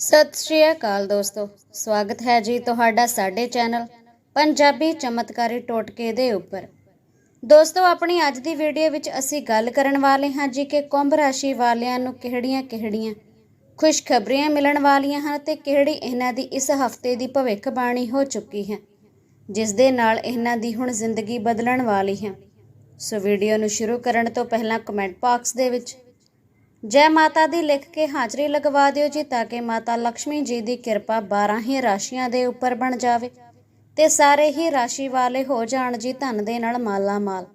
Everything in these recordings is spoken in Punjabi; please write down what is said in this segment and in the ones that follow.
ਸਤਿ ਸ਼੍ਰੀ ਅਕਾਲ ਦੋਸਤੋ। ਸਵਾਗਤ ਹੈ ਜੀ ਤੁਹਾਡਾ ਸਾਡੇ ਚੈਨਲ ਪੰਜਾਬੀ ਚਮਤਕਾਰੀ ਟੋਟਕੇ ਦੇ ਉੱਪਰ। ਦੋਸਤੋ, ਆਪਣੀ ਅੱਜ ਦੀ ਵੀਡੀਓ ਵਿੱਚ ਅਸੀਂ ਗੱਲ ਕਰਨ ਵਾਲੇ ਹਾਂ ਜੀ ਕਿ ਕੁੰਭ ਰਾਸ਼ੀ ਵਾਲਿਆਂ ਨੂੰ ਕਿਹੜੀਆਂ-ਕਿਹੜੀਆਂ ਖੁਸ਼ਖਬਰੀਆਂ ਮਿਲਣ ਵਾਲੀਆਂ ਹਨ ਤੇ ਕਿਹੜੀ ਇਹਨਾਂ ਦੀ ਇਸ ਹਫ਼ਤੇ ਦੀ ਭਵਿੱਖਬਾਣੀ ਹੋ ਚੁੱਕੀ ਹੈ, ਜਿਸ ਦੇ ਨਾਲ ਇਹਨਾਂ ਦੀ ਹੁਣ ਜ਼ਿੰਦਗੀ ਬਦਲਣ ਵਾਲੀ ਹੈ। ਸੋ ਵੀਡੀਓ ਨੂੰ ਸ਼ੁਰੂ ਕਰਨ ਤੋਂ ਪਹਿਲਾਂ ਕਮੈਂਟ ਬਾਕਸ ਦੇ ਵਿੱਚ ਜੈ ਮਾਤਾ ਦੀ ਲਿਖ ਕੇ ਹਾਜ਼ਰੀ ਲਗਵਾ ਦਿਓ ਜੀ ਤਾਂ ਕਿ ਮਾਤਾ ਲక్ష్ਮੀ ਜੀ ਦੀ ਕਿਰਪਾ 12 ਹੀ ਰਾਸ਼ੀਆਂ ਦੇ ਉੱਪਰ ਬਣ ਜਾਵੇ ਤੇ ਸਾਰੇ ਹੀ ਰਾਸ਼ੀ ਵਾਲੇ ਹੋ ਜਾਣ ਜੀ ਧਨ ਦੇ ਨਾਲ ਮਾਲਾ ਮਾਲ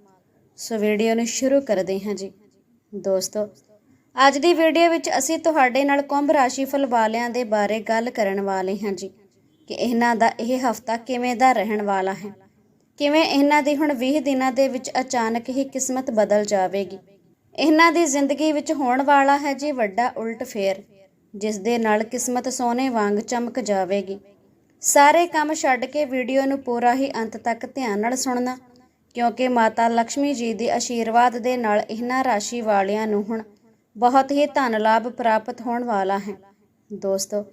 ਸੋ ਵੀਡੀਓ ਨੂੰ ਸ਼ੁਰੂ ਕਰਦੇ ਹਾਂ ਜੀ। ਦੋਸਤੋ, ਅੱਜ ਦੀ ਵੀਡੀਓ ਵਿੱਚ ਅਸੀਂ ਤੁਹਾਡੇ ਨਾਲ ਕੁੰਭ ਰਾਸ਼ੀ ਫਲ ਵਾਲਿਆਂ ਦੇ ਬਾਰੇ ਗੱਲ ਕਰਨ ਵਾਲੇ ਹਾਂ ਜੀ ਕਿ ਇਹਨਾਂ ਦਾ ਇਹ ਹਫਤਾ ਕਿਵੇਂ ਦਾ ਰਹਿਣ ਵਾਲਾ ਹੈ। ਕਿਵੇਂ ਇਹਨਾਂ ਦੀ ਹੁਣ 20 ਦਿਨਾਂ ਦੇ ਵਿੱਚ ਅਚਾਨਕ ਹੀ ਕਿਸਮਤ ਬਦਲ ਜਾਵੇਗੀ। ਇਹਨਾਂ ਦੀ ਜ਼ਿੰਦਗੀ ਵਿੱਚ ਹੋਣ ਵਾਲਾ ਹੈ ਜੀ ਵੱਡਾ ਉਲਟ ਫੇਰ, ਜਿਸ ਦੇ ਨਾਲ ਕਿਸਮਤ ਸੋਨੇ ਵਾਂਗ ਚਮਕ ਜਾਵੇਗੀ। ਸਾਰੇ ਕੰਮ ਛੱਡ ਕੇ ਵੀਡੀਓ ਨੂੰ ਪੂਰਾ ਹੀ ਅੰਤ ਤੱਕ ਧਿਆਨ ਨਾਲ ਸੁਣਨਾ, ਕਿਉਂਕਿ ਮਾਤਾ ਲక్ష్ਮੀ ਜੀ ਦੇ ਆਸ਼ੀਰਵਾਦ ਦੇ ਨਾਲ ਇਹਨਾਂ ਰਾਸ਼ੀ ਵਾਲਿਆਂ ਨੂੰ ਹੁਣ ਬਹੁਤ ਹੀ ਧਨ ਲਾਭ ਪ੍ਰਾਪਤ ਹੋਣ ਵਾਲਾ ਹੈ। ਦੋਸਤੋ,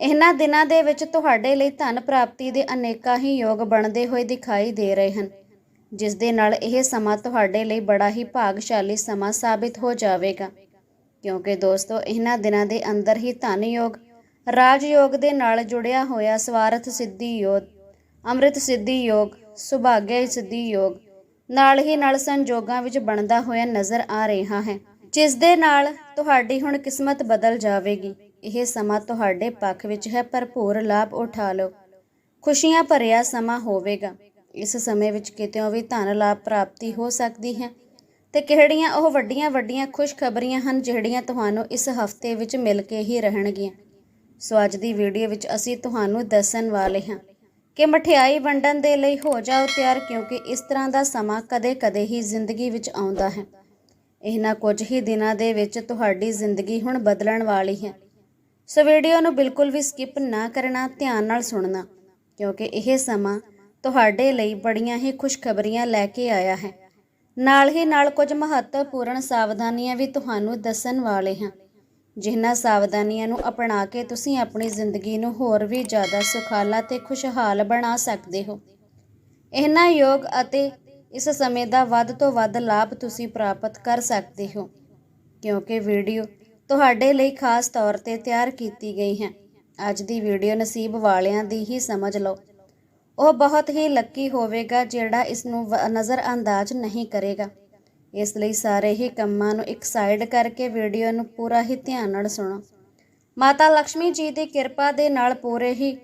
ਇਹਨਾਂ ਦਿਨਾਂ ਦੇ ਵਿੱਚ ਤੁਹਾਡੇ ਲਈ ਧਨ ਪ੍ਰਾਪਤੀ ਦੇ ਅਨੇਕਾਂ ਹੀ ਯੋਗ ਬਣਦੇ ਹੋਏ ਦਿਖਾਈ ਦੇ ਰਹੇ ਹਨ। ਜਿਸ ਦੇ ਨਾਲ ਇਹ ਸਮਾਂ ਤੁਹਾਡੇ ਲਈ ਬੜਾ ਹੀ ਭਾਗਸ਼ਾਲੀ ਸਮਾਂ ਸਾਬਿਤ ਹੋ ਜਾਵੇਗਾ। ਕਿਉਂਕਿ ਦੋਸਤੋ, ਇਹਨਾਂ ਦਿਨਾਂ ਦੇ ਅੰਦਰ ਹੀ ਧਨ ਯੋਗ ਰਾਜ ਯੋਗ ਦੇ ਨਾਲ ਜੁੜਿਆ ਹੋਇਆ ਸਵਾਰਥ ਸਿੱਧੀ ਯੋਗ ਅੰਮ੍ਰਿਤ ਸਿੱਧੀ ਯੋਗ ਸੁਭਾਗਿਆ ਸਿੱਧੀ ਯੋਗ ਨਾਲ ਹੀ ਨਾਲ ਸੰਜੋਗਾਂ ਵਿੱਚ ਬਣਦਾ ਹੋਇਆ ਨਜ਼ਰ ਆ ਰਿਹਾ ਹੈ। ਜਿਸ ਦੇ ਨਾਲ ਤੁਹਾਡੀ ਹੁਣ ਕਿਸਮਤ ਬਦਲ ਜਾਵੇਗੀ। ਇਹ ਸਮਾਂ ਤੁਹਾਡੇ ਪੱਖ ਵਿੱਚ ਹੈ। ਭਰਪੂਰ ਲਾਭ ਉਠਾ ਲਓ। ਖੁਸ਼ੀਆਂ ਭਰਿਆ ਸਮਾਂ ਹੋਵੇਗਾ। ਇਸ ਸਮੇਂ ਵਿੱਚ ਕਿਤੇੋਂ ਵੀ ਧਨ ਲਾਭ ਪ੍ਰਾਪਤੀ ਹੋ ਸਕਦੀ ਹੈ। ਤੇ ਕਿਹੜੀਆਂ ਉਹ ਵੱਡੀਆਂ ਵੱਡੀਆਂ ਖੁਸ਼ਖਬਰੀਆਂ ਹਨ ਜਿਹੜੀਆਂ ਤੁਹਾਨੂੰ ਇਸ ਹਫ਼ਤੇ ਵਿੱਚ ਮਿਲ ਕੇ ਹੀ ਰਹਿਣਗੀਆਂ? ਸੋ ਅੱਜ ਦੀ ਵੀਡੀਓ ਵਿੱਚ ਅਸੀਂ ਤੁਹਾਨੂੰ ਦੱਸਣ ਵਾਲੇ ਹਾਂ ਕਿ ਮਠਿਆਈ ਵੰਡਣ ਦੇ ਲਈ ਹੋ ਜਾਓ ਤਿਆਰ ਕਿਉਂਕਿ ਇਸ ਤਰ੍ਹਾਂ ਦਾ ਸਮਾਂ ਕਦੇ-ਕਦੇ ਹੀ ਜ਼ਿੰਦਗੀ ਵਿੱਚ ਆਉਂਦਾ ਹੈ। ਇਹਨਾਂ ਕੁਝ ਹੀ ਦਿਨਾਂ ਦੇ ਵਿੱਚ ਤੁਹਾਡੀ ਜ਼ਿੰਦਗੀ ਹੁਣ ਬਦਲਣ ਵਾਲੀ ਹੈ। ਸੋ ਵੀਡੀਓ ਨੂੰ ਬਿਲਕੁਲ ਵੀ ਸਕਿਪ ਨਾ ਕਰਨਾ, ਧਿਆਨ ਨਾਲ ਸੁਣਨਾ ਕਿਉਂਕਿ ਇਹ ਸਮਾਂ ਤੁਹਾਡੇ ਲਈ ਬੜੀਆਂ ਹੀ ਖੁਸ਼ਖਬਰੀਆਂ ਲੈ ਕੇ ਆਇਆ ਹੈ। ਨਾਲ ਹੀ ਨਾਲ ਕੁਝ ਮਹੱਤਵਪੂਰਨ ਸਾਵਧਾਨੀਆਂ ਵੀ ਤੁਹਾਨੂੰ ਦੱਸਣ ਵਾਲੇ ਹਾਂ। ਜਿਨ੍ਹਾਂ ਸਾਵਧਾਨੀਆਂ ਨੂੰ ਅਪਣਾ ਕੇ ਤੁਸੀਂ ਆਪਣੀ ਜ਼ਿੰਦਗੀ ਨੂੰ ਹੋਰ ਵੀ ਜ਼ਿਆਦਾ ਸੁਖਾਲਾ ਤੇ ਖੁਸ਼ਹਾਲ ਬਣਾ ਸਕਦੇ ਹੋ। ਇਹਨਾਂ ਯੋਗ ਅਤੇ ਇਸ ਸਮੇਂ ਦਾ ਵੱਧ ਤੋਂ ਵੱਧ ਲਾਭ ਤੁਸੀਂ ਪ੍ਰਾਪਤ ਕਰ ਸਕਦੇ ਹੋ। ਕਿਉਂਕਿ ਵੀਡੀਓ ਤੁਹਾਡੇ ਲਈ ਖਾਸ ਤੌਰ ਤੇ ਤਿਆਰ ਕੀਤੀ ਗਈ ਹੈ। ਅੱਜ ਦੀ ਵੀਡੀਓ ਨਸੀਬ ਵਾਲਿਆਂ ਦੀ ਹੀ ਸਮਝ ਲਓ। ਉਹ ਬਹੁਤ ਹੀ ਲੱਕੀ ਹੋਵੇਗਾ ਜਿਹੜਾ ਇਸ ਨੂੰ ਨਜ਼ਰ ਅੰਦਾਜ਼ ਨਹੀਂ ਕਰੇਗਾ। ਇਸ ਲਈ ਸਾਰੇ ਹੀ ਕੰਮਾਂ ਨੂੰ ਇੱਕ ਸਾਈਡ ਕਰਕੇ ਵੀਡੀਓ ਨੂੰ ਪੂਰਾ ਹੀ ਧਿਆਨ ਨਾਲ ਸੁਣੋ। ਮਾਤਾ ਲక్ష్ਮੀ ਜੀ ਦੀ ਕਿਰਪਾ ਦੇ ਨਾਲ ਪੂਰੇ ਹੀ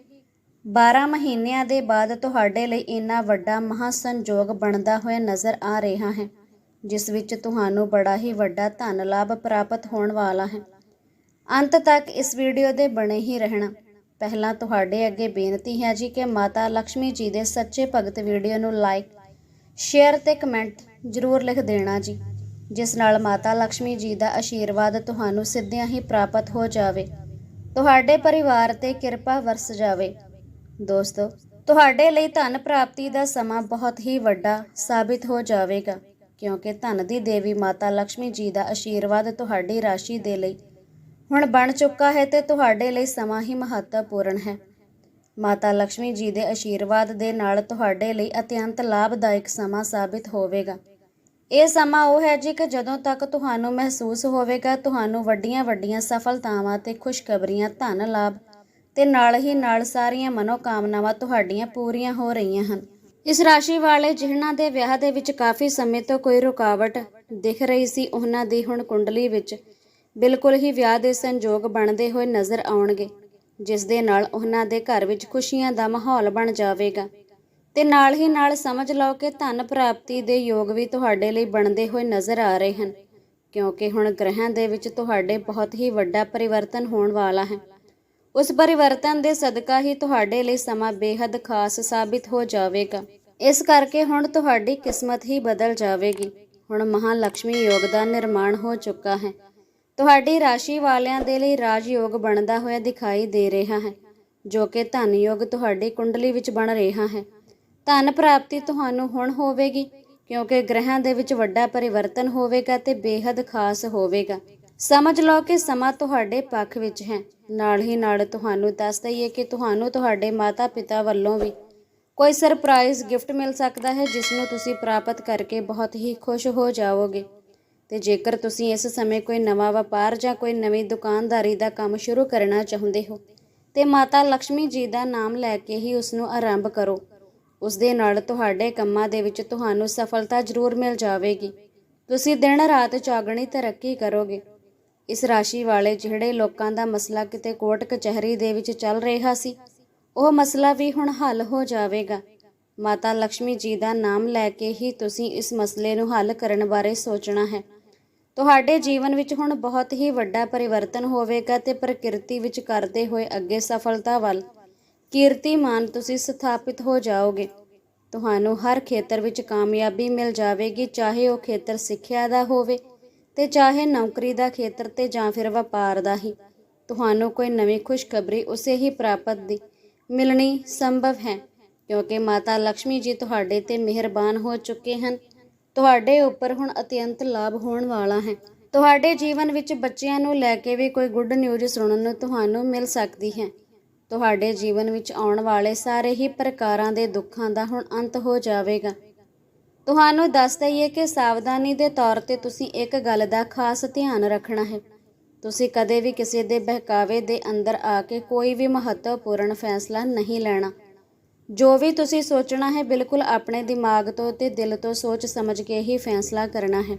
12 ਮਹੀਨਿਆਂ ਦੇ ਬਾਅਦ ਤੁਹਾਡੇ ਲਈ ਇੰਨਾ ਵੱਡਾ ਮਹਾ ਸੰਜੋਗ ਬਣਦਾ ਹੋਇਆ ਨਜ਼ਰ ਆ ਰਿਹਾ ਹੈ, ਜਿਸ ਵਿੱਚ ਤੁਹਾਨੂੰ ਬੜਾ ਹੀ ਵੱਡਾ ਧਨ ਲਾਭ ਪ੍ਰਾਪਤ ਹੋਣ ਵਾਲਾ ਹੈ। ਅੰਤ ਤੱਕ ਇਸ ਵੀਡੀਓ ਦੇ ਬਣੇ ਹੀ ਰਹਿਣਾ। ਪਹਿਲਾਂ ਤੁਹਾਡੇ ਅੱਗੇ ਬੇਨਤੀ ਹੈ ਜੀ ਕਿ ਮਾਤਾ ਲక్ష్ਮੀ ਜੀ ਦੇ ਸੱਚੇ ਭਗਤ ਵੀਡੀਓ ਨੂੰ ਲਾਈਕ ਸ਼ੇਅਰ ਤੇ ਕਮੈਂਟ ਜ਼ਰੂਰ ਲਿਖ ਦੇਣਾ ਜੀ, ਜਿਸ ਨਾਲ ਮਾਤਾ ਲక్ష్ਮੀ ਜੀ ਦਾ ਆਸ਼ੀਰਵਾਦ ਤੁਹਾਨੂੰ ਸਿੱਧਿਆਂ ਹੀ ਪ੍ਰਾਪਤ ਹੋ ਜਾਵੇ। ਤੁਹਾਡੇ ਪਰਿਵਾਰ ਤੇ ਕਿਰਪਾ ਵਰਸ ਜਾਵੇ। ਦੋਸਤੋ, ਤੁਹਾਡੇ ਲਈ ਧਨ ਪ੍ਰਾਪਤੀ ਦਾ ਸਮਾਂ ਬਹੁਤ ਹੀ ਵੱਡਾ ਸਾਬਿਤ ਹੋ ਜਾਵੇਗਾ, ਕਿਉਂਕਿ ਧਨ ਦੀ ਦੇਵੀ ਮਾਤਾ ਲక్ష్ਮੀ ਜੀ ਦਾ ਆਸ਼ੀਰਵਾਦ ਤੁਹਾਡੀ ਰਾਸ਼ੀ ਦੇ ਲਈ ਹੁਣ ਬਣ ਚੁੱਕਾ ਹੈ ਤੇ ਤੁਹਾਡੇ ਲਈ ਸਮਾਂ ਹੀ ਮਹੱਤਵਪੂਰਨ ਹੈ। ਮਾਤਾ ਲక్ష్ਮੀ ਜੀ ਦੇ ਆਸ਼ੀਰਵਾਦ ਦੇ ਨਾਲ ਤੁਹਾਡੇ ਲਈ ਅਤਿਅੰਤ ਲਾਭਦਾਇਕ ਸਮਾਂ ਸਾਬਿਤ ਹੋਵੇਗਾ। ਇਹ ਸਮਾਂ ਉਹ ਹੈ ਜੀ ਕਿ ਜਦੋਂ ਤੱਕ ਤੁਹਾਨੂੰ ਮਹਿਸੂਸ ਹੋਵੇਗਾ, ਤੁਹਾਨੂੰ ਵੱਡੀਆਂ-ਵੱਡੀਆਂ ਸਫਲਤਾਵਾਂ ਤੇ ਖੁਸ਼ਖਬਰੀਆਂ, ਧਨ ਲਾਭ ਤੇ ਨਾਲ ਹੀ ਨਾਲ ਸਾਰੀਆਂ ਮਨੋਕਾਮਨਾਵਾਂ ਤੁਹਾਡੀਆਂ ਪੂਰੀਆਂ ਹੋ ਰਹੀਆਂ ਹਨ। ਇਸ ਰਾਸ਼ੀ ਵਾਲੇ ਜਿਹਨਾਂ ਦੇ ਵਿਆਹ ਦੇ ਵਿੱਚ ਕਾਫੀ ਸਮੇਂ ਤੋਂ ਕੋਈ ਰੁਕਾਵਟ ਦਿਖ ਰਹੀ ਸੀ, ਉਹਨਾਂ ਦੀ ਹੁਣ ਕੁੰਡਲੀ ਵਿੱਚ ਬਿਲਕੁਲ ਹੀ ਵਿਆਹ ਦੇ ਸੰਯੋਗ ਬਣਦੇ ਹੋਏ ਨਜ਼ਰ ਆਉਣਗੇ, ਜਿਸ ਦੇ ਨਾਲ ਉਹਨਾਂ ਦੇ ਘਰ ਵਿੱਚ ਖੁਸ਼ੀਆਂ ਦਾ ਮਾਹੌਲ ਬਣ ਜਾਵੇਗਾ। ਤੇ ਨਾਲ ਹੀ ਨਾਲ ਸਮਝ ਲਓ ਕਿ ਧਨ ਪ੍ਰਾਪਤੀ ਦੇ ਯੋਗ ਵੀ ਤੁਹਾਡੇ ਲਈ ਬਣਦੇ ਹੋਏ ਨਜ਼ਰ ਆ ਰਹੇ ਹਨ, ਕਿਉਂਕਿ ਹੁਣ ਗ੍ਰਹਿਾਂ ਦੇ ਵਿੱਚ ਤੁਹਾਡੇ ਬਹੁਤ ਹੀ ਵੱਡਾ ਪਰਿਵਰਤਨ ਹੋਣ ਵਾਲਾ ਹੈ। ਉਸ ਪਰਿਵਰਤਨ ਦੇ ਸਦਕਾ ਹੀ ਤੁਹਾਡੇ ਲਈ ਸਮਾਂ ਬੇहद ਖਾਸ ਸਾਬਿਤ ਹੋ ਜਾਵੇਗਾ। ਇਸ ਕਰਕੇ ਹੁਣ ਤੁਹਾਡੀ ਕਿਸਮਤ ਹੀ ਬਦਲ ਜਾਵੇਗੀ। ਹੁਣ ਮਹਾਲక్ష్ਮੀ ਯੋਗ ਦਾ ਨਿਰਮਾਣ ਹੋ ਚੁੱਕਾ ਹੈ। ਤੁਹਾਡੀ ਰਾਸ਼ੀ ਵਾਲਿਆਂ ਦੇ ਲਈ ਰਾਜਯੋਗ ਬਣਦਾ ਹੋਇਆ ਦਿਖਾਈ ਦੇ ਰਿਹਾ ਹੈ, ਜੋ ਕਿ ਧਨ ਯੋਗ ਤੁਹਾਡੀ ਕੁੰਡਲੀ ਵਿੱਚ ਬਣ ਰਿਹਾ ਹੈ। ਧਨ ਪ੍ਰਾਪਤੀ ਤੁਹਾਨੂੰ ਹੁਣ ਹੋਵੇਗੀ, ਕਿਉਂਕਿ ਗ੍ਰਹਿਾਂ ਦੇ ਵਿੱਚ ਵੱਡਾ ਪਰਿਵਰਤਨ ਹੋਵੇਗਾ ਤੇ ਬੇहद ਖਾਸ ਹੋਵੇਗਾ। ਸਮਝ ਲਓ ਕਿ ਸਮਾਂ ਤੁਹਾਡੇ ਪੱਖ ਵਿੱਚ ਹੈ। ਨਾਲ ਹੀ ਨਾਲ ਤੁਹਾਨੂੰ ਦੱਸ ਦਈਏ ਕਿ ਤੁਹਾਨੂੰ ਤੁਹਾਡੇ ਮਾਤਾ-ਪਿਤਾ ਵੱਲੋਂ ਵੀ ਕੋਈ ਸਰਪ੍ਰਾਈਜ਼ ਗਿਫਟ ਮਿਲ ਸਕਦਾ ਹੈ, ਜਿਸ ਨੂੰ ਤੁਸੀਂ ਪ੍ਰਾਪਤ ਕਰਕੇ ਬਹੁਤ ਹੀ ਖੁਸ਼ ਹੋ ਜਾਵੋਗੇ। ਤੇ ਜੇਕਰ ਤੁਸੀਂ ਇਸ ਸਮੇਂ ਕੋਈ ਨਵਾਂ ਵਪਾਰ ਜਾਂ ਕੋਈ ਨਵੀਂ ਦੁਕਾਨਦਾਰੀ ਦਾ ਕੰਮ ਸ਼ੁਰੂ ਕਰਨਾ ਚਾਹੁੰਦੇ ਹੋ, ਤੇ ਮਾਤਾ ਲక్ష్ਮੀ ਜੀ ਦਾ ਨਾਮ ਲੈ ਕੇ ਹੀ ਉਸ ਨੂੰ ਆਰੰਭ ਕਰੋ। ਉਸ ਦੇ ਨਾਲ ਤੁਹਾਡੇ ਕੰਮਾਂ ਦੇ ਵਿੱਚ ਤੁਹਾਨੂੰ ਸਫਲਤਾ ਜ਼ਰੂਰ ਮਿਲ ਜਾਵੇਗੀ। ਤੁਸੀਂ ਦਿਨ ਰਾਤ ਜਾਗਣੀ ਤਰੱਕੀ ਕਰੋਗੇ। ਇਸ ਰਾਸ਼ੀ ਵਾਲੇ ਜਿਹੜੇ ਲੋਕਾਂ ਦਾ ਮਸਲਾ ਕਿਤੇ ਕੋਰਟ ਕਚਹਿਰੀ ਦੇ ਵਿੱਚ ਚੱਲ ਰਿਹਾ ਸੀ, ਉਹ ਮਸਲਾ ਵੀ ਹੁਣ ਹੱਲ ਹੋ ਜਾਵੇਗਾ। ਮਾਤਾ ਲక్ష్ਮੀ ਜੀ ਦਾ ਨਾਮ ਲੈ ਕੇ ਹੀ ਤੁਸੀਂ ਇਸ ਮਸਲੇ ਨੂੰ ਹੱਲ ਕਰਨ ਬਾਰੇ ਸੋਚਣਾ ਹੈ। ਤੁਹਾਡੇ ਜੀਵਨ ਵਿੱਚ ਹੁਣ ਬਹੁਤ ਹੀ ਵੱਡਾ ਪਰਿਵਰਤਨ ਹੋਵੇਗਾ ਤੇ ਪ੍ਰਕਿਰਤੀ ਵਿੱਚ ਕਰਦੇ ਹੋਏ ਅੱਗੇ ਸਫਲਤਾ ਵੱਲ ਕੀਰਤੀਮਾਨ ਤੁਸੀਂ ਸਥਾਪਿਤ ਹੋ ਜਾਓਗੇ। ਤੁਹਾਨੂੰ ਹਰ ਖੇਤਰ ਵਿੱਚ ਕਾਮਯਾਬੀ ਮਿਲ ਜਾਵੇਗੀ, ਚਾਹੇ ਉਹ ਖੇਤਰ ਸਿੱਖਿਆ ਦਾ ਹੋਵੇ ਤੇ ਚਾਹੇ ਨੌਕਰੀ ਦਾ ਖੇਤਰ ਤੇ ਜਾਂ ਫਿਰ ਵਪਾਰ ਦਾ ਹੀ। ਤੁਹਾਨੂੰ ਕੋਈ ਨਵੀਂ ਖੁਸ਼ਖਬਰੀ ਉਸੇ ਹੀ ਪ੍ਰਾਪਤ ਦੀ ਮਿਲਣੀ ਸੰਭਵ ਹੈ, ਕਿਉਂਕਿ ਮਾਤਾ ਲక్ష్ਮੀ ਜੀ ਤੁਹਾਡੇ ਤੇ ਮਿਹਰਬਾਨ ਹੋ ਚੁੱਕੇ ਹਨ। ਤੁਹਾਡੇ ਉੱਪਰ ਹੁਣ ਅਤਿਅੰਤ ਲਾਭ ਹੋਣ ਵਾਲਾ ਹੈ। ਤੁਹਾਡੇ ਜੀਵਨ ਵਿੱਚ ਬੱਚਿਆਂ ਨੂੰ ਲੈ ਕੇ ਵੀ ਕੋਈ ਗੁੱਡ ਨਿਊਜ਼ ਸੁਣਨ ਨੂੰ ਤੁਹਾਨੂੰ ਮਿਲ ਸਕਦੀ ਹੈ। ਤੁਹਾਡੇ ਜੀਵਨ ਵਿੱਚ ਆਉਣ ਵਾਲੇ ਸਾਰੇ ਹੀ ਪ੍ਰਕਾਰਾਂ ਦੇ ਦੁੱਖਾਂ ਦਾ ਹੁਣ ਅੰਤ ਹੋ ਜਾਵੇਗਾ। ਤੁਹਾਨੂੰ ਦੱਸ ਦਈਏ ਕਿ ਸਾਵਧਾਨੀ ਦੇ ਤੌਰ ਤੇ ਤੁਸੀਂ ਇੱਕ ਗੱਲ ਦਾ ਖਾਸ ਧਿਆਨ ਰੱਖਣਾ ਹੈ। ਤੁਸੀਂ ਕਦੇ ਵੀ ਕਿਸੇ ਦੇ ਬਹਿਕਾਵੇ ਦੇ ਅੰਦਰ ਆ ਕੇ ਕੋਈ ਵੀ ਮਹੱਤਵਪੂਰਨ ਫੈਸਲਾ ਨਹੀਂ ਲੈਣਾ। ਜੋ ਵੀ ਤੁਸੀਂ ਸੋਚਣਾ ਹੈ, ਬਿਲਕੁਲ ਆਪਣੇ ਦਿਮਾਗ ਤੋਂ ਤੇ ਦਿਲ ਤੋਂ ਸੋਚ ਸਮਝ ਕੇ ਹੀ ਫੈਸਲਾ ਕਰਨਾ ਹੈ।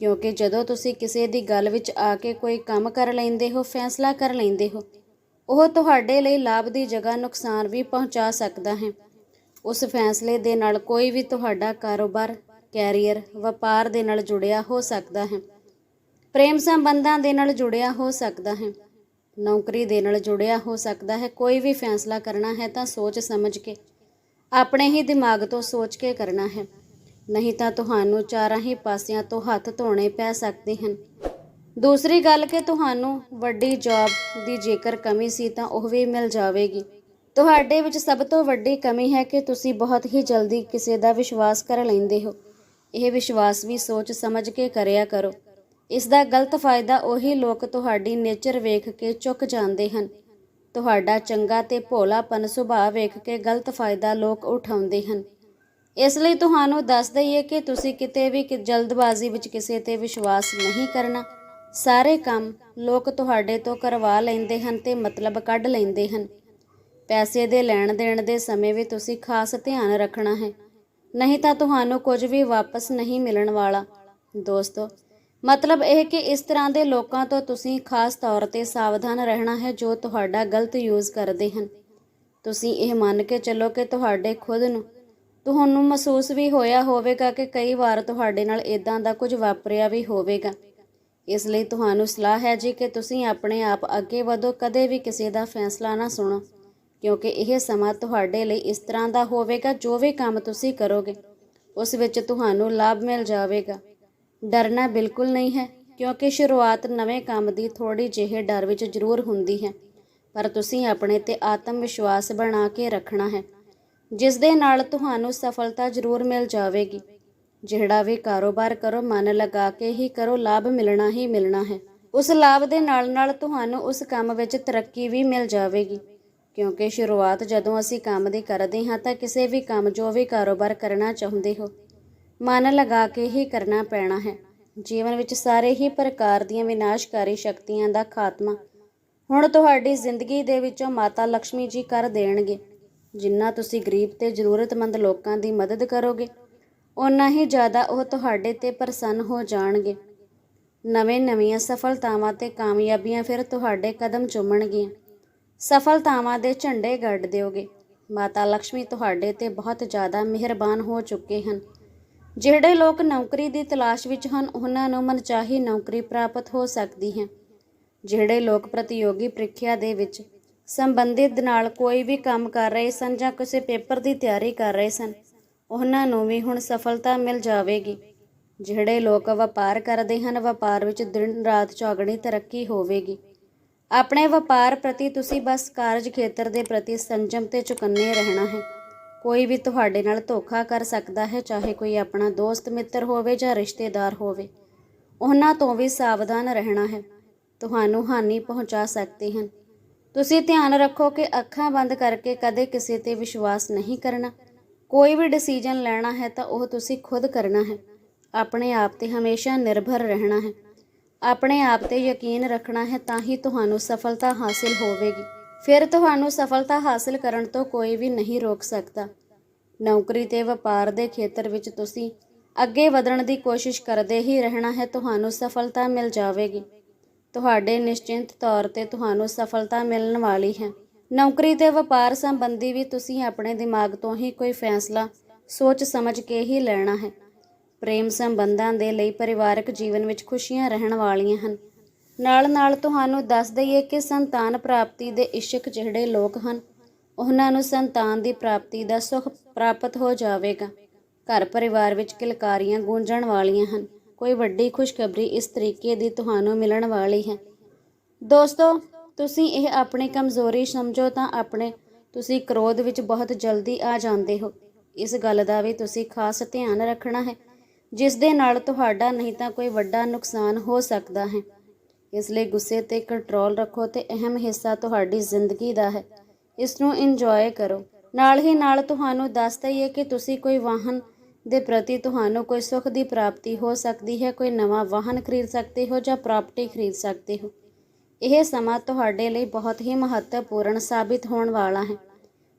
ਕਿਉਂਕਿ ਜਦੋਂ ਤੁਸੀਂ ਕਿਸੇ ਦੀ ਗੱਲ ਵਿੱਚ ਆ ਕੇ ਕੋਈ ਕੰਮ ਕਰ ਲੈਂਦੇ ਹੋ, ਫੈਸਲਾ ਕਰ ਲੈਂਦੇ ਹੋ, ਉਹ ਤੁਹਾਡੇ ਲਈ ਲਾਭ ਦੀ ਜਗ੍ਹਾ ਨੁਕਸਾਨ ਵੀ ਪਹੁੰਚਾ ਸਕਦਾ ਹੈ। ਉਸ ਫੈਸਲੇ ਦੇ ਨਾਲ ਕੋਈ ਵੀ ਤੁਹਾਡਾ ਕਾਰੋਬਾਰ, ਕੈਰੀਅਰ, ਵਪਾਰ ਦੇ ਨਾਲ ਜੁੜਿਆ ਹੋ ਸਕਦਾ ਹੈ। ਪ੍ਰੇਮ ਸੰਬੰਧਾਂ ਦੇ ਨਾਲ ਜੁੜਿਆ ਹੋ ਸਕਦਾ ਹੈ। ਨੌਕਰੀ ਦੇ ਨਾਲ ਜੁੜਿਆ ਹੋ ਸਕਦਾ ਹੈ, ਕੋਈ ਵੀ ਫੈਸਲਾ ਕਰਨਾ ਹੈ ਤਾਂ ਸੋਚ ਸਮਝ ਕੇ, ਆਪਣੇ ਹੀ ਦਿਮਾਗ ਤੋਂ ਸੋਚ ਕੇ ਕਰਨਾ ਹੈ। ਨਹੀਂ ਤਾਂ ਤੁਹਾਨੂੰ ਚਾਰਾਂ ਹੀ ਪਾਸਿਆਂ ਤੋਂ ਹੱਥ ਧੋਣੇ ਪੈ ਸਕਦੇ ਹਨ। ਦੂਸਰੀ ਗੱਲ ਕਿ ਤੁਹਾਨੂੰ ਵੱਡੀ ਜੌਬ ਦੀ ਜੇਕਰ ਕਮੀ ਸੀ ਤਾਂ ਉਹ ਵੀ ਮਿਲ ਜਾਵੇਗੀ। ਤੁਹਾਡੇ ਵਿੱਚ ਸਭ ਤੋਂ ਵੱਡੀ ਕਮੀ ਹੈ ਕਿ ਤੁਸੀਂ ਬਹੁਤ ਹੀ ਜਲਦੀ ਕਿਸੇ ਦਾ ਵਿਸ਼ਵਾਸ ਕਰ ਲੈਂਦੇ ਹੋ। ਇਹ ਵਿਸ਼ਵਾਸ ਵੀ ਸੋਚ ਸਮਝ ਕੇ ਕਰਿਆ ਕਰੋ। ਇਸ ਦਾ ਗਲਤ ਫਾਇਦਾ ਉਹੀ ਲੋਕ ਤੁਹਾਡੀ ਨੇਚਰ ਵੇਖ ਕੇ ਚੁੱਕ ਜਾਂਦੇ ਹਨ। ਤੁਹਾਡਾ ਚੰਗਾ ਤੇ ਭੋਲਾਪਨ ਸੁਭਾਅ ਵੇਖ ਕੇ ਗਲਤ ਫਾਇਦਾ ਲੋਕ ਉਠਾਉਂਦੇ ਹਨ। ਇਸ ਲਈ ਤੁਹਾਨੂੰ ਦੱਸ ਦਈਏ ਕਿ ਤੁਸੀਂ ਕਿਤੇ ਵੀ ਜਲਦਬਾਜ਼ੀ ਵਿੱਚ ਕਿਸੇ ਤੇ ਵਿਸ਼ਵਾਸ ਨਹੀਂ ਕਰਨਾ। ਸਾਰੇ ਕੰਮ ਲੋਕ ਤੁਹਾਡੇ ਤੋਂ ਕਰਵਾ ਲੈਂਦੇ ਹਨ ਤੇ ਮਤਲਬ ਕੱਢ ਲੈਂਦੇ ਹਨ। ਪੈਸੇ ਦੇ ਲੈਣ ਦੇਣ ਦੇ ਸਮੇਂ ਵੀ ਤੁਸੀਂ ਖਾਸ ਧਿਆਨ ਰੱਖਣਾ ਹੈ। ਨਹੀਂ ਤਾਂ ਤੁਹਾਨੂੰ ਕੁਝ ਵੀ ਵਾਪਸ ਨਹੀਂ ਮਿਲਣ ਵਾਲਾ। ਦੋਸਤੋ ਮਤਲਬ ਇਹ ਕਿ ਇਸ ਤਰ੍ਹਾਂ ਦੇ ਲੋਕਾਂ ਤੋਂ ਤੁਸੀਂ ਖਾਸ ਤੌਰ ਤੇ ਸਾਵਧਾਨ ਰਹਿਣਾ ਹੈ ਜੋ ਤੁਹਾਡਾ ਗਲਤ ਯੂਜ਼ ਕਰਦੇ ਹਨ। ਤੁਸੀਂ ਇਹ ਮੰਨ ਕੇ ਚੱਲੋ ਕਿ ਤੁਹਾਡੇ ਖੁਦ ਨੂੰ ਤੁਹਾਨੂੰ ਮਹਿਸੂਸ ਵੀ ਹੋਇਆ ਹੋਵੇਗਾ ਕਿ ਕਈ ਵਾਰ ਤੁਹਾਡੇ ਨਾਲ ਇਦਾਂ ਦਾ ਕੁਝ ਵਾਪਰਿਆ ਵੀ ਹੋਵੇਗਾ। ਇਸ ਲਈ ਤੁਹਾਨੂੰ ਸਲਾਹ ਹੈ ਜੀ ਕਿ ਤੁਸੀਂ ਆਪਣੇ ਆਪ ਅੱਗੇ ਵਧੋ, ਕਦੇ ਵੀ ਕਿਸੇ ਦਾ ਫੈਸਲਾ ਨਾ ਸੁਣੋ, ਕਿਉਂਕਿ ਇਹ ਸਮਾਂ ਤੁਹਾਡੇ ਲਈ ਇਸ ਤਰ੍ਹਾਂ ਦਾ ਹੋਵੇਗਾ ਜੋ ਵੀ ਕੰਮ ਤੁਸੀਂ ਕਰੋਗੇ, ਉਸ ਵਿੱਚ ਤੁਹਾਨੂੰ ਲਾਭ ਮਿਲ ਜਾਵੇਗਾ। ਡਰਨਾ ਬਿਲਕੁਲ ਨਹੀਂ ਹੈ, ਕਿਉਂਕਿ ਸ਼ੁਰੂਆਤ ਨਵੇਂ ਕੰਮ ਦੀ ਥੋੜੀ ਜਿਹੀ ਡਰ ਵਿੱਚ ਜ਼ਰੂਰ ਹੁੰਦੀ ਹੈ। ਪਰ ਤੁਸੀਂ ਆਪਣੇ ਤੇ ਆਤਮ ਵਿਸ਼ਵਾਸ ਬਣਾ ਕੇ ਰੱਖਣਾ ਹੈ। ਜਿਸ ਦੇ ਨਾਲ ਤੁਹਾਨੂੰ ਸਫਲਤਾ ਜ਼ਰੂਰ ਮਿਲ ਜਾਵੇਗੀ। ਜਿਹੜਾ ਵੀ ਕਾਰੋਬਾਰ ਕਰੋ, ਮਨ ਲਗਾ ਕੇ ਹੀ ਕਰੋ, ਲਾਭ ਮਿਲਣਾ ਹੀ ਮਿਲਣਾ ਹੈ। ਉਸ ਲਾਭ ਦੇ ਨਾਲ ਨਾਲ ਤੁਹਾਨੂੰ ਉਸ ਕੰਮ ਵਿੱਚ ਤਰੱਕੀ ਵੀ ਮਿਲ ਜਾਵੇਗੀ। ਕਿਉਂਕਿ ਸ਼ੁਰੂਆਤ ਜਦੋਂ ਅਸੀਂ ਕੰਮ ਦੀ ਕਰਦੇ ਹਾਂ ਤਾਂ ਕਿਸੇ ਵੀ ਕੰਮ, ਜੋ ਵੀ ਕਾਰੋਬਾਰ ਕਰਨਾ ਚਾਹੁੰਦੇ ਹੋ ਮਨ ਲਗਾ ਕੇ ਹੀ ਕਰਨਾ ਪੈਣਾ ਹੈ। ਜੀਵਨ ਵਿੱਚ ਸਾਰੇ ਹੀ ਪ੍ਰਕਾਰ ਦੀਆਂ ਵਿਨਾਸ਼ਕਾਰੀ ਸ਼ਕਤੀਆਂ ਦਾ ਖਾਤਮਾ। ਹੁਣ ਤੁਹਾਡੀ ਜ਼ਿੰਦਗੀ ਦੇ ਵਿੱਚੋਂ ਮਾਤਾ ਲక్ష్ਮੀ ਜੀ ਕਰ ਦੇਣਗੇ। ਜਿੰਨਾ ਤੁਸੀਂ ਗਰੀਬ ਤੇ ਜ਼ਰੂਰਤਮੰਦ ਲੋਕਾਂ ਦੀ ਮਦਦ ਕਰੋਗੇ ਉਨਾ ਹੀ ਜ਼ਿਆਦਾ ਉਹ ਤੁਹਾਡੇ ਤੇ ਪ੍ਰਸੰਨ ਹੋ ਜਾਣਗੇ। ਨਵੇਂ-ਨਵੀਆਂ ਸਫਲਤਾਵਾਂ ਤੇ ਕਾਮਯਾਬੀਆਂ ਫਿਰ ਤੁਹਾਡੇ ਕਦਮ ਚੁੰਮਣਗੀਆਂ। ਸਫਲਤਾਵਾਂ ਦੇ ਝੰਡੇ ਗੱਡ ਦਿਓਗੇ ਮਾਤਾ ਲక్ష్ਮੀ ਤੁਹਾਡੇ ਤੇ ਬਹੁਤ ਜ਼ਿਆਦਾ ਮਿਹਰਬਾਨ ਹੋ ਚੁੱਕੇ ਹਨ। ਜਿਹੜੇ ਲੋਕ ਨੌਕਰੀ ਦੀ ਤਲਾਸ਼ ਵਿੱਚ ਹਨ, ਉਹਨਾਂ ਨੂੰ ਮਨਚਾਹੀ ਨੌਕਰੀ ਪ੍ਰਾਪਤ ਹੋ ਸਕਦੀ ਹੈ। ਜਿਹੜੇ ਲੋਕ ਪ੍ਰਤੀਯੋਗੀ ਪ੍ਰੀਖਿਆ ਦੇ ਵਿੱਚ ਸੰਬੰਧਿਤ ਨਾਲ ਕੋਈ ਵੀ ਕੰਮ ਕਰ ਰਹੇ ਸਨ ਜਾਂ ਕਿਸੇ ਪੇਪਰ ਦੀ ਤਿਆਰੀ ਕਰ ਰਹੇ ਸਨ, ਉਹਨਾਂ ਨੂੰ ਵੀ ਹੁਣ ਸਫਲਤਾ ਮਿਲ ਜਾਵੇਗੀ। ਜਿਹੜੇ ਲੋਕ ਵਪਾਰ ਕਰਦੇ ਹਨ, ਵਪਾਰ ਵਿੱਚ ਦਿਨ ਰਾਤ ਚੌਗਣੀ ਤਰੱਕੀ ਹੋਵੇਗੀ। ਆਪਣੇ ਵਪਾਰ ਪ੍ਰਤੀ ਤੁਸੀਂ ਬਸ ਕਾਰਜ ਖੇਤਰ ਦੇ ਪ੍ਰਤੀ ਸੰਜਮ ਤੇ ਚੁਕੰਨੇ ਰਹਿਣਾ ਹੈ। ਕੋਈ ਵੀ ਤੁਹਾਡੇ ਨਾਲ ਧੋਖਾ ਕਰ ਸਕਦਾ ਹੈ, ਚਾਹੇ ਕੋਈ ਆਪਣਾ ਦੋਸਤ, ਮਿੱਤਰ ਹੋਵੇ ਜਾਂ ਰਿਸ਼ਤੇਦਾਰ ਹੋਵੇ। ਉਹਨਾਂ ਤੋਂ ਵੀ ਸਾਵਧਾਨ ਰਹਿਣਾ ਹੈ। ਤੁਹਾਨੂੰ ਹਾਨੀ ਪਹੁੰਚਾ ਸਕਦੇ ਹਨ। ਤੁਸੀਂ ਧਿਆਨ ਰੱਖੋ ਕਿ ਅੱਖਾਂ ਬੰਦ ਕਰਕੇ ਕਦੇ ਕਿਸੇ ਤੇ ਵਿਸ਼ਵਾਸ ਨਹੀਂ ਕਰਨਾ। ਕੋਈ ਵੀ ਡਿਸੀਜਨ ਲੈਣਾ ਹੈ ਤਾਂ ਉਹ ਤੁਸੀਂ ਖੁਦ ਕਰਨਾ ਹੈ। ਆਪਣੇ ਆਪ ਤੇ ਹਮੇਸ਼ਾ ਨਿਰਭਰ ਰਹਿਣਾ ਹੈ। ਆਪਣੇ ਆਪ ਤੇ ਯਕੀਨ ਰੱਖਣਾ ਹੈ ਤਾਂ ਹੀ ਤੁਹਾਨੂੰ ਸਫਲਤਾ ਹਾਸਿਲ ਹੋਵੇਗੀ। ਫਿਰ ਤੁਹਾਨੂੰ ਸਫਲਤਾ ਹਾਸਲ ਕਰਨ ਤੋਂ ਕੋਈ ਵੀ ਨਹੀਂ ਰੋਕ ਸਕਦਾ। ਨੌਕਰੀ ਤੇ ਵਪਾਰ ਦੇ ਖੇਤਰ ਵਿੱਚ ਤੁਸੀਂ ਅੱਗੇ ਵਧਣ ਦੀ ਕੋਸ਼ਿਸ਼ ਕਰਦੇ ਹੀ ਰਹਿਣਾ ਹੈ, ਤੁਹਾਨੂੰ ਸਫਲਤਾ ਮਿਲ ਜਾਵੇਗੀ। ਤੁਹਾਡੇ ਨਿਸ਼ਚਿੰਤ ਤੌਰ ਤੇ ਤੁਹਾਨੂੰ ਸਫਲਤਾ ਮਿਲਣ ਵਾਲੀ ਹੈ। ਨੌਕਰੀ ਤੇ ਵਪਾਰ ਸੰਬੰਧੀ ਵੀ ਤੁਸੀਂ ਆਪਣੇ ਦਿਮਾਗ ਤੋਂ ਹੀ ਕੋਈ ਫੈਸਲਾ ਸੋਚ ਸਮਝ ਕੇ ਹੀ ਲੈਣਾ ਹੈ। ਪ੍ਰੇਮ ਸੰਬੰਧਾਂ ਦੇ ਲਈ ਪਰਿਵਾਰਕ ਜੀਵਨ ਵਿੱਚ ਖੁਸ਼ੀਆਂ ਰਹਿਣ ਵਾਲੀਆਂ ਹਨ। ਨਾਲ ਨਾਲ ਤੁਹਾਨੂੰ ਦੱਸ ਦਈਏ ਕਿ ਸੰਤਾਨ ਪ੍ਰਾਪਤੀ ਦੇ ਇਸ਼ਕ ਜਿਹੜੇ ਲੋਕ ਹਨ, ਉਹਨਾਂ ਨੂੰ ਸੰਤਾਨ ਦੀ ਪ੍ਰਾਪਤੀ ਦਾ ਸੁਖ ਪ੍ਰਾਪਤ ਹੋ ਜਾਵੇਗਾ। ਘਰ ਪਰਿਵਾਰ ਵਿੱਚ ਕਿਲਕਾਰੀਆਂ ਗੂੰਜਣ ਵਾਲੀਆਂ ਹਨ। ਕੋਈ ਵੱਡੀ ਖੁਸ਼ਖਬਰੀ ਇਸ ਤਰੀਕੇ ਦੀ ਤੁਹਾਨੂੰ ਮਿਲਣ ਵਾਲੀ ਹੈ। ਦੋਸਤੋ, ਤੁਸੀਂ ਇਹ ਆਪਣੀ ਕਮਜ਼ੋਰੀ ਸਮਝੋ ਤਾਂ ਆਪਣੇ ਤੁਸੀਂ ਕ੍ਰੋਧ ਵਿੱਚ ਬਹੁਤ ਜਲਦੀ ਆ ਜਾਂਦੇ ਹੋ। ਇਸ ਗੱਲ ਦਾ ਵੀ ਤੁਸੀਂ ਖਾਸ ਧਿਆਨ ਰੱਖਣਾ ਹੈ। ਜਿਸ ਦੇ ਨਾਲ ਤੁਹਾਡਾ ਨਹੀਂ ਤਾਂ ਕੋਈ ਵੱਡਾ ਨੁਕਸਾਨ ਹੋ ਸਕਦਾ ਹੈ। ਇਸ ਲਈ ਗੁੱਸੇ ਤੇ ਕੰਟਰੋਲ ਰੱਖੋ ਤੇ ਅਹਿਮ ਹਿੱਸਾ ਤੁਹਾਡੀ ਜ਼ਿੰਦਗੀ ਦਾ ਹੈ। ਇਸ ਨੂੰ ਇੰਜੋਏ ਕਰੋ। ਨਾਲ ਹੀ ਨਾਲ ਤੁਹਾਨੂੰ ਦੱਸ ਦਈਏ ਕਿ ਤੁਸੀਂ ਕੋਈ ਵਾਹਨ ਦੇ ਪ੍ਰਤੀ ਤੁਹਾਨੂੰ ਕੋਈ ਸੁੱਖ ਦੀ ਪ੍ਰਾਪਤੀ ਹੋ ਸਕਦੀ ਹੈ, ਕੋਈ ਨਵਾਂ ਵਾਹਨ ਖਰੀਦ ਸਕਦੇ ਹੋ ਜਾਂ ਪ੍ਰਾਪਰਟੀ ਖਰੀਦ ਸਕਦੇ ਹੋ। ਇਹ ਸਮਾਂ ਤੁਹਾਡੇ ਲਈ ਬਹੁਤ ਹੀ ਮਹੱਤਵਪੂਰਨ ਸਾਬਿਤ ਹੋਣ ਵਾਲਾ ਹੈ,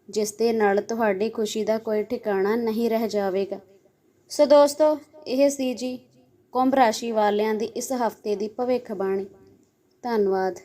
ਜਿਸ ਦੇ ਨਾਲ ਤੁਹਾਡੀ ਖੁਸ਼ੀ ਦਾ ਕੋਈ ਠਿਕਾਣਾ ਨਹੀਂ ਰਹਿ ਜਾਵੇਗਾ। ਸੋ ਦੋਸਤੋ, ਇਹ ਸੀ ਜੀ ਕੁੰਭ ਰਾਸ਼ੀ ਵਾਲਿਆਂ ਦੀ ਇਸ ਹਫ਼ਤੇ ਦੀ ਭਵਿੱਖਬਾਣੀ। ਧੰਨਵਾਦ।